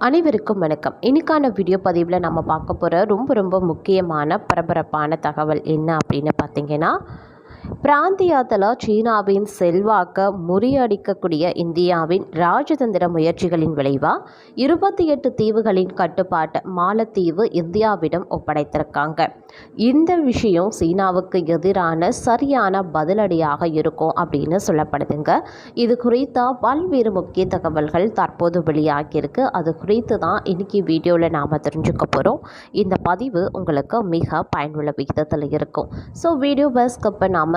அனைவருக்கும் வணக்கம். இன்றைக்கான வீடியோ பதிவில் நம்ம பார்க்க போகிற ரொம்ப ரொம்ப முக்கியமான பரபரப்பான தகவல் என்ன அப்படின்னு பார்த்தீங்கன்னா பிராந்தியத்தில் சீனாவின் செல்வாக்க முறியடிக்கக்கூடிய இந்தியாவின் ராஜதந்திர முயற்சிகளின் விளைவாக இருபத்தி எட்டு தீவுகளின் கட்டுப்பாட்டை மாலத்தீவு இந்தியாவிடம் ஒப்படைத்திருக்காங்க. இந்த விஷயம் சீனாவுக்கு எதிரான சரியான பதிலடியாக இருக்கும் அப்படின்னு சொல்லப்படுதுங்க. இது குறித்த பல்வேறு முக்கிய தகவல்கள் தற்போது வெளியாகியிருக்கு. அது குறித்து தான் இன்னைக்கு வீடியோவில் நாம் தெரிஞ்சுக்க போகிறோம் இந்த பதிவு உங்களுக்கு மிக பயனுள்ள விகிதத்தில் இருக்கும். ஸோ வீடியோ வீடியோவை நாம்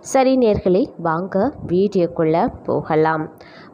சரி நேர்களே வாங்க வீடியோக்குள்ளே போகலாம்.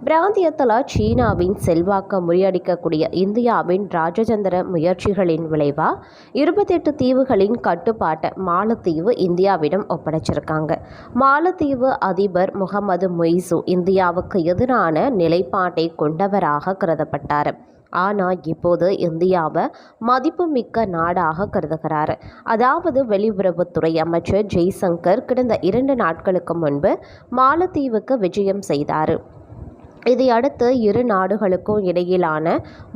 பிராந்தியத்தில் சீனாவின் செல்வாக்க முறியடிக்கக்கூடிய இந்தியாவின் ராஜதந்திர முயற்சிகளின் விளைவாக இருபத்தெட்டு தீவுகளின் கட்டுப்பாட்டை மாலத்தீவு இந்தியாவிடம் ஒப்படைச்சிருக்காங்க. மாலத்தீவு அதிபர் முகமது மொய்சு இந்தியாவுக்கு எதிரான நிலைப்பாட்டை கொண்டவராக கருதப்பட்டார். ஆனால் இப்போது இந்தியாவை மதிப்புமிக்க நாடாக கருதுகிறார். அதாவது வெளியுறவுத்துறை அமைச்சர் ஜெய்சங்கர் கடந்த இரண்டு நாட்களுக்கு முன்பு மாலத்தீவுக்கு விஜயம் செய்தார். இதையடுத்து இரு நாடுகளுக்கும் இடையிலான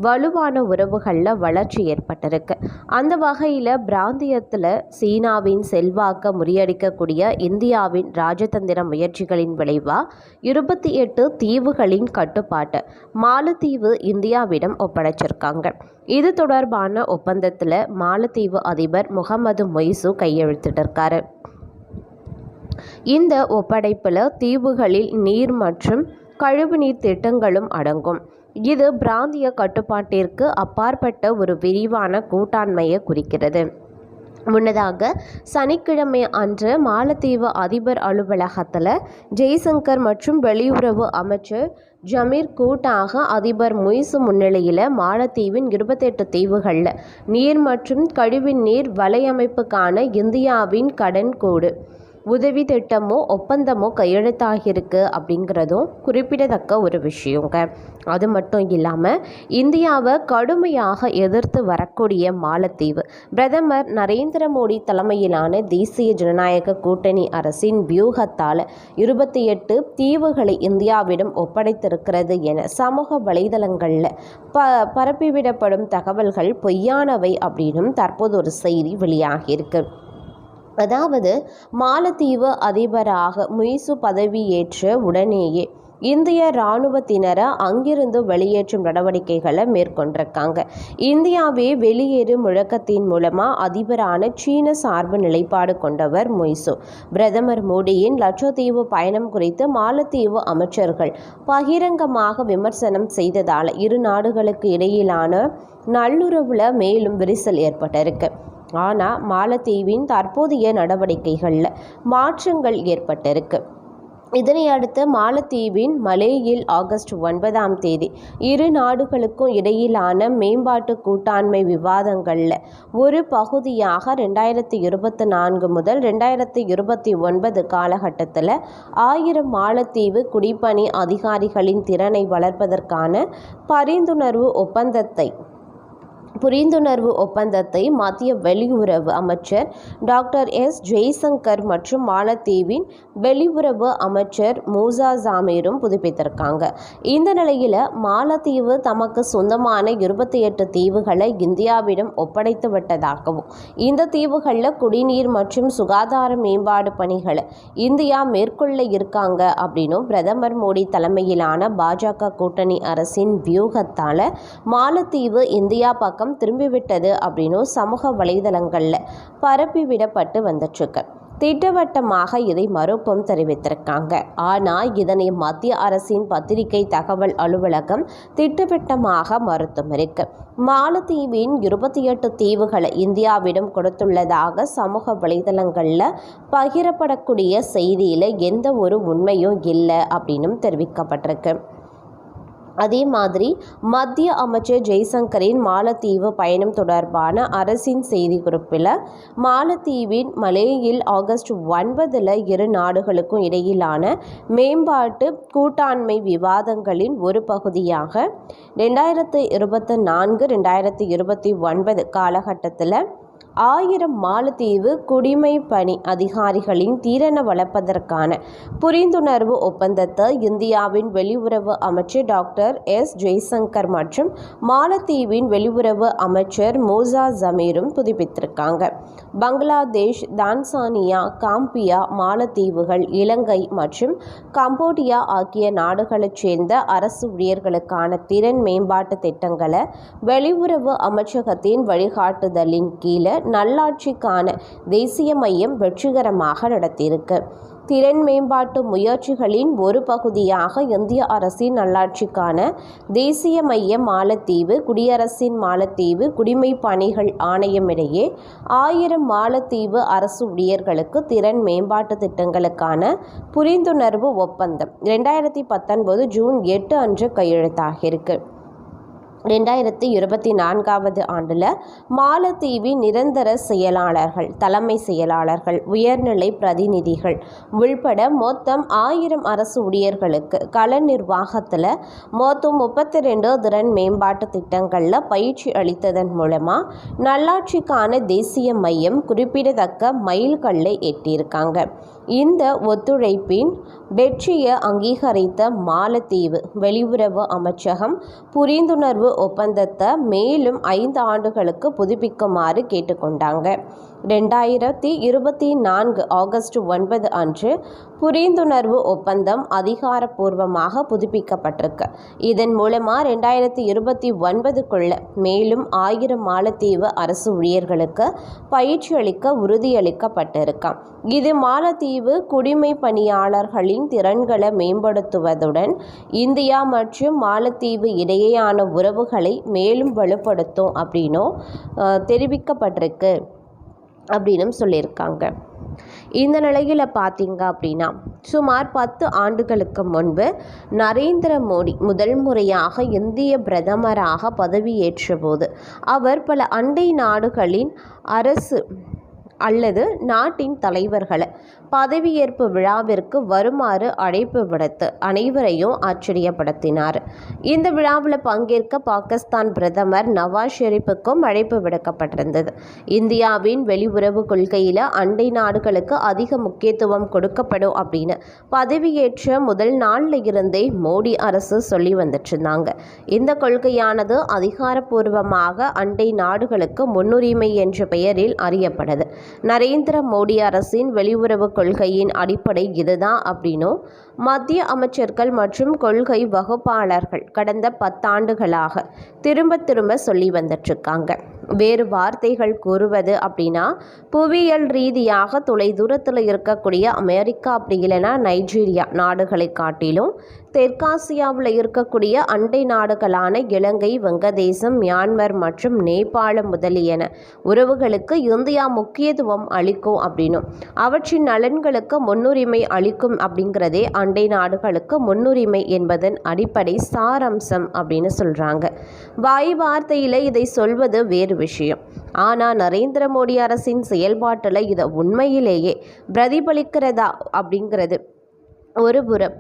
வலுவான உறவுகளில் வளர்ச்சி ஏற்பட்டிருக்கு. அந்த வகையில் பிராந்தியத்தில் சீனாவின் செல்வாக்க முறியடிக்கக்கூடிய இந்தியாவின் ராஜதந்திர முயற்சிகளின் விளைவாக இருபத்தி எட்டு தீவுகளின் கட்டுப்பாட்டு மாலத்தீவு இந்தியாவிடம் ஒப்படைச்சிருக்காங்க. இது தொடர்பான ஒப்பந்தத்தில் மாலத்தீவு அதிபர் முகமது மொய்சு கையெழுத்திட்டிருக்காரு. இந்த ஒப்படைப்பில் தீவுகளில் நீர் மற்றும் கழிவுநீர் திட்டங்களும் அடங்கும். இது பிராந்திய கட்டுப்பாட்டிற்கு அப்பாற்பட்ட ஒரு விரிவான கூட்டாண்மையை குறிக்கிறது. முன்னதாக சனிக்கிழமை அன்று மாலத்தீவு அதிபர் அலுவலகத்தில் ஜெய்சங்கர் மற்றும் வெளியுறவு அமைச்சர் ஜமீர் கூட்டாக அதிபர் முய்சு முன்னிலையில் மாலத்தீவின் இருபத்தெட்டு தீவுகளில் நீர் மற்றும் கழிவு நீர் வலையமைப்புக்கான இந்தியாவின் கடன் கோடு உதவி திட்டமோ ஒப்பந்தமோ கையெழுத்தாகியிருக்கு அப்படிங்கிறதும் குறிப்பிடத்தக்க ஒரு விஷயங்க. அது மட்டும் இல்லாமல் இந்தியாவை கடுமையாக எதிர்த்து வரக்கூடிய மாலத்தீவு பிரதமர் நரேந்திர மோடி தலைமையிலான தேசிய ஜனநாயக கூட்டணி அரசின் வியூகத்தால் இருபத்தி எட்டு தீவுகளை இந்தியாவிடம் ஒப்படைத்திருக்கிறது என சமூக வலைதளங்களில் ப பரப்பிவிடப்படும் தகவல்கள் பொய்யானவை அப்படின்னும் தற்போது ஒரு செய்தி வெளியாகியிருக்கு. அதாவது மாலத்தீவு அதிபராக முயசு பதவியேற்ற உடனேயே இந்திய இராணுவத்தினரை அங்கிருந்து வெளியேற்றும் நடவடிக்கைகளை மேற்கொண்டிருக்காங்க. இந்தியாவே வெளியேறும் முழக்கத்தின் மூலமாக அதிபரான சீன சார்பு நிலைப்பாடு கொண்டவர் மொய்சு. பிரதமர் மோடியின் லட்சத்தீவு பயணம் குறித்து மாலத்தீவு அமைச்சர்கள் பகிரங்கமாக விமர்சனம் செய்ததால் இரு நாடுகளுக்கு இடையிலான நல்லுறவுல மேலும் விரிசல் ஏற்பட்டிருக்கு. ஆனால் மாலத்தீவின் தற்போதைய நடவடிக்கைகளில் மாற்றங்கள் ஏற்பட்டிருக்கு. இதனை அடுத்து மாலத்தீவின் மலேயில் ஆகஸ்ட் ஒன்பதாம் தேதி இரு நாடுகளுக்கும் இடையிலான மேம்பாட்டு கூட்டாண்மை விவாதங்களில் ஒரு பகுதியாக ரெண்டாயிரத்தி இருபத்தி நான்கு முதல் ரெண்டாயிரத்தி இருபத்தி ஒன்பது காலகட்டத்தில் ஆயிரம் மாலத்தீவு குடிப்பணி அதிகாரிகளின் திறனை வளர்ப்பதற்கான பரிந்துணர்வு ஒப்பந்தத்தை புரிந்துணர்வு ஒப்பந்தத்தை மத்திய வெளியுறவு அமைச்சர் டாக்டர் எஸ் ஜெய்சங்கர் மற்றும் மாலத்தீவின் வெளியுறவு அமைச்சர் மூசா ஜாமீரும் புதுப்பித்திருக்காங்க. இந்த நிலையில் மாலத்தீவு தமக்கு சொந்தமான இருபத்தி எட்டு தீவுகளை இந்தியாவிடம் ஒப்படைத்து விட்டதாகவும் இந்த தீவுகளில் குடிநீர் மற்றும் சுகாதார மேம்பாடு பணிகளை இந்தியா மேற்கொள்ள இருக்காங்க அப்படின்னும் பிரதமர் மோடி தலைமையிலான பாஜக கூட்டணி அரசின் வியூகத்தால் மாலத்தீவு இந்தியா பக்கம் திரும்பிவிட்டது அப்படின்னும் சமூக வலைதளங்களில் பரப்பிவிடப்பட்டு வந்துட்டுருக்கு. திட்டவட்டமாக இதை மறுப்பும் தெரிவித்திருக்காங்க. ஆனால் இதனை மத்திய அரசின் பத்திரிகை தகவல் அலுவலகம் திட்டவட்டமாக மறுத்தும் இருக்கு. மாலத்தீவின் இருபத்தி எட்டு தீவுகளை இந்தியாவிடம் கொடுத்துள்ளதாக சமூக வலைதளங்களில் பகிரப்படக்கூடிய செய்தியில் எந்த ஒரு உண்மையும் இல்லை அப்படின்னும் தெரிவிக்கப்பட்டிருக்கு. அதே மாதிரி மத்திய அமைச்சர் ஜெய்சங்கரின் மாலத்தீவு பயணம் தொடர்பான அரசின் செய்திக்குறிப்பில் மாலத்தீவின் மலேயில் ஆகஸ்ட் ஒன்பதில் இரு நாடுகளுக்கும் இடையிலான மேம்பாட்டு கூட்டாண்மை விவாதங்களின் ஒரு பகுதியாக ரெண்டாயிரத்து இருபத்தி நான்கு ரெண்டாயிரத்து இருபத்தி ஒன்பது காலகட்டத்தில் ஆயிரம் மாலத்தீவு குடிமை பணி அதிகாரிகளின் திறனை வளர்ப்பதற்கான புரிந்துணர்வு ஒப்பந்தத்தை இந்தியாவின் வெளியுறவு அமைச்சர் டாக்டர் எஸ். ஜெய்சங்கர் மற்றும் மாலத்தீவின் வெளியுறவு அமைச்சர் மோசா ஜமீரும் புதுப்பித்திருக்காங்க. பங்களாதேஷ் தான்சானியா காம்பியா மாலத்தீவுகள் இலங்கை மற்றும் கம்போடியா ஆகிய நாடுகளைச் சேர்ந்த அரசு ஊழியர்களுக்கான திறன் மேம்பாட்டு திட்டங்களை வெளியுறவு அமைச்சகத்தின் வழிகாட்டுதலின் கீழே நல்லாட்சிக்கான தேசிய மையம் வெற்றிகரமாக நடத்தியிருக்கு. திறன் மேம்பாட்டு முயற்சிகளின் ஒரு பகுதியாக இந்திய அரசின் நல்லாட்சிக்கான தேசிய மைய மாலத்தீவு குடியரசின் மாலத்தீவு குடிமை பணிகள் ஆணையம் இடையே ஆயிரம் மாலத்தீவு அரசு ஊழியர்களுக்கு திறன் மேம்பாட்டு திட்டங்களுக்கான புரிந்துணர்வு ஒப்பந்தம் ரெண்டாயிரத்தி பத்தொன்பது ஜூன் எட்டு அன்று கையெழுத்தாகியிருக்கு ரெண்டாயிரத்தி இருபத்தி நான்காவது ஆண்டில் மாலத்தீவின் நிரந்தர செயலாளர்கள் தலைமை செயலாளர்கள் உயர்நிலை பிரதிநிதிகள் உள்பட மொத்தம் ஆயிரம் அரசு ஊழியர்களுக்கு கள நிர்வாகத்தில் மொத்தம் முப்பத்தி ரெண்டு திறன் மேம்பாட்டு திட்டங்களில் பயிற்சி அளித்ததன் மூலமாக நல்லாட்சிக்கான தேசிய மையம் குறிப்பிடத்தக்க மைல்கல்லை எட்டியிருக்காங்க. இந்த ஒத்துழைப்பின் வெற்றியை அங்கீகரித்த மாலத்தீவு வெளியுறவு அமைச்சகம் புரிந்துணர்வு ஒப்பந்தத்தை மேலும் ஐந்து ஆண்டுகளுக்கு புதுப்பிக்குமாறு கேட்டுக்கொண்டாங்க. ரெண்டாயிரத்தி இருபத்தி நான்கு ஆகஸ்ட் ஒன்பது அன்று புரிந்துணர்வு ஒப்பந்தம் அதிகாரப்பூர்வமாக புதுப்பிக்கப்பட்டிருக்கு. இதன் மூலமாக ரெண்டாயிரத்தி இருபத்தி ஒன்பதுக்குள்ள மேலும் ஆயிரம் மாலத்தீவு அரசு ஊழியர்களுக்கு பயிற்சி அளிக்க உறுதியளிக்கப்பட்டிருக்காம். இது மாலத்தீவு குடிமை பணியாளர்களின் திறன்களை மேம்படுத்துவதுடன் இந்தியா மற்றும் மாலத்தீவு இடையேயான உறவுகளை மேலும் வலுப்படுத்தும் அப்படின்னும் தெரிவிக்கப்பட்டிருக்கு. அப்படின்னும் சொல்லியிருக்காங்க. இந்த நிலையில் பார்த்தீங்க அப்படின்னா சுமார் பத்து ஆண்டுகளுக்கு முன்பு நரேந்திர மோடி முதல் முறையாக இந்திய பிரதமராக பதவியேற்ற போது அவர் பல அண்டை நாடுகளின் அரசு அல்லது நாட்டின் தலைவர்களை. பதவியேற்பு விழாவிற்கு வருமாறு அழைப்பு விடுத்து அனைவரையும் ஆச்சரியப்படுத்தினார். இந்த விழாவில் பங்கேற்க பாகிஸ்தான் பிரதமர் நவாஸ் ஷெரீப்புக்கும் அழைப்பு விடுக்கப்பட்டிருந்தது. இந்தியாவின் வெளியுறவு கொள்கையில் அண்டை நாடுகளுக்கு அதிக முக்கியத்துவம் கொடுக்கப்படும் அப்படின்னு பதவியேற்ற முதல் நாளில் இருந்தே மோடி அரசு சொல்லி வந்துட்டு இருந்தாங்க இந்த கொள்கையானது அதிகாரப்பூர்வமாக அண்டை நாடுகளுக்கு முன்னுரிமை என்ற பெயரில் அறியப்படுது நரேந்திர மோடி அரசின் வெளியுறவு கொள்கையின் அடிப்படை இதுதான் அப்படின்னும் மத்திய அமைச்சர்கள் மற்றும் கொள்கை வகுப்பாளர்கள் கடந்த பத்தாண்டுகளாக திரும்ப திரும்ப சொல்லி வந்துட்டுருக்காங்க வேறு வார்த்தைகள் கூறுவது அப்படின்னா புவியியல் ரீதியாக தொலைதூரத்தில் இருக்கக்கூடிய அமெரிக்கா அப்படி இல்லைன்னா நைஜீரியா நாடுகளை காட்டிலும் தெற்காசியாவில் இருக்கக்கூடிய அண்டை நாடுகளான இலங்கை வங்கதேசம் மியான்மர் மற்றும் நேபாளம் முதலியன உறவுகளுக்கு இந்தியா முக்கியத்துவம் அளிக்கும் அப்படின்னும். அவற்றின் நலன்களுக்கு முன்னுரிமை அளிக்கும் அப்படிங்கிறதே அண்டை நாடுகளுக்கு முன்னுரிமை என்பதன் அடிப்படை சாரம்சம் அப்படின்னு சொல்கிறாங்க வாய் வார்த்தையில் இதை சொல்வது வேறு விஷயம். ஆனால் நரேந்திர மோடி அரசின் செயல்பாட்டில் இதை உண்மையிலேயே பிரதிபலிக்கிறதா அப்படிங்கிறது ஒரு புறம்.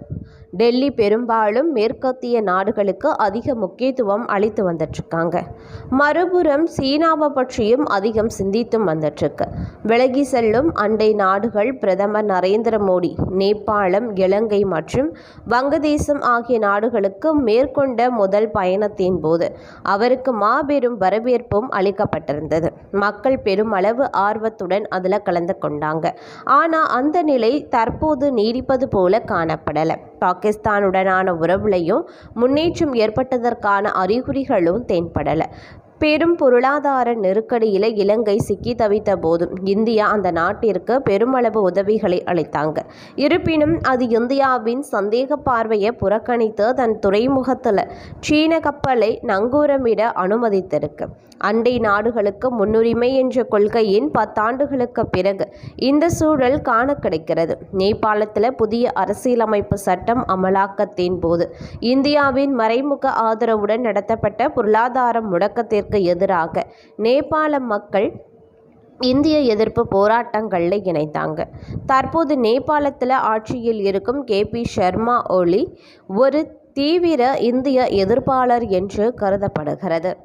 டெல்லி பெரும்பாலும் மேற்கத்திய நாடுகளுக்கு அதிக முக்கியத்துவம் அளித்து வந்துட்டுருக்காங்க. மறுபுறம் சீனாவை பற்றியும் அதிகம் சிந்தித்தும் வந்துட்டுருக்கு. விலகி செல்லும் அண்டை நாடுகள் பிரதமர் நரேந்திர மோடி நேபாளம் இலங்கை மற்றும் வங்கதேசம் ஆகிய நாடுகளுக்கு மேற்கொண்ட முதல் பயணத்தின் போது அவருக்கு மாபெரும் வரவேற்பும் அளிக்கப்பட்டிருந்தது. மக்கள் பெருமளவு ஆர்வத்துடன் அதில் கலந்து கொண்டாங்க. ஆனால் அந்த நிலை தற்போது நீடிப்பது போல காணப்படலை. பாகிஸ்தானுடனான உறவுலையும் முன்னேற்றம் ஏற்பட்டதற்கான அறிகுறிகளும் தென்படலை. பெரும் பொருளாதார நெருக்கடியில் இலங்கை சிக்கி தவித்த போதும் இந்தியா அந்த நாட்டிற்கு பெருமளவு உதவிகளை அளித்தாங்க. இருப்பினும் அது இந்தியாவின் சந்தேக பார்வையை புறக்கணித்து தன் துறைமுகத்தில் சீன கப்பலை நங்கூரமிட அனுமதித்திருக்கு. அண்டை நாடுகளுக்கு முன்னுரிமை என்ற கொள்கையின் பத்தாண்டுகளுக்கு பிறகு இந்த சூழல் காண கிடைக்கிறது. நேபாளத்தில் புதிய அரசியலமைப்பு சட்டம் அமலாக்கத்தின் போது இந்தியாவின் மறைமுக ஆதரவுடன் நடத்தப்பட்ட பொருளாதார முடக்கத்திற்கு எதிராக நேபாள மக்கள் இந்திய எதிர்ப்பு போராட்டங்களில் இணைந்தாங்க. தற்போது நேபாளத்தில் ஆட்சியில் இருக்கும் கே. பி. சர்மா ஒலி ஒரு தீவிர இந்திய எதிர்ப்பாளர் என்று கருதப்படுகிறது.